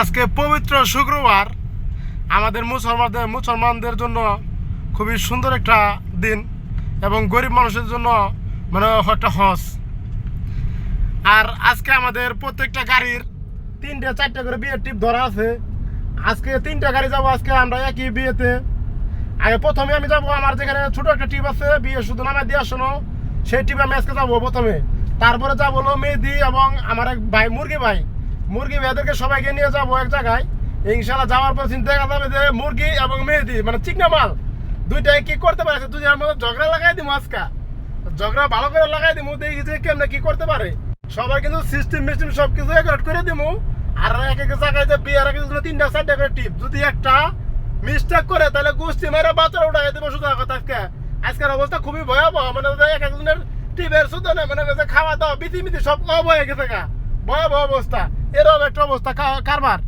আজকে পবিত্র শুক্রবার। আমাদের মুসলমানদের মুসলমানদের জন্য খুবই সুন্দর একটা দিন এবং গরিব মানুষের জন্য মানে একটা হস আর আজকে আমাদের প্রত্যেকটা গাড়ির তিনটে, চারটে করে বিয়ের টিপ ধরা আছে। আজকে তিনটা গাড়ি যাব, আজকে আমরা একই বিয়েতে। আগে প্রথমে আমি যাব, আমার যেখানে ছোট একটা টিপ আছে, বিয়ে শুধু নামে দিয়ে শোনো। সেই টিপে আমি আজকে যাব প্রথমে। তারপরে যাব হলো মেহেদি এবং আমার এক ভাই, মুরগি ভাই। মুরগি ভাইদেরকে সবাইকে নিয়ে যাব এক জায়গায়। ইনশাল্লাহ যাওয়ার পর দেখা যাবে যে মুরগি এবং মেহেদি মানে চিকনা মাল। দুইটাই কি করতে পারে? দুজনের মধ্যে ঝগড়া লাগাই দিব আজকা। ঝগড়া ভালো করে লাগাই দিব দেখি যে কেমনে কি করতে পারে। সবাই কিন্তু সিস্টেম মিস্টেম সব কিছু একট করে দিব আর এক এক জায়গায় যে বিয়ার আগে তিনটা, চারটা করে টিপ যদি একটা মিস্টেক করে, তাহলে গোষ্ঠী মেরে বাচ্চা উঠাই দেবো শুধু আজকে। আজকের অবস্থা খুবই ভয়াবহ মানে এক একজনের টিপের শুধু না মানে খাওয়া দাওয়া বিধি মিধি সব অব হয়ে গেছে ভয়াবহ অবস্থা। এরকম একটা অবস্থা কারবার।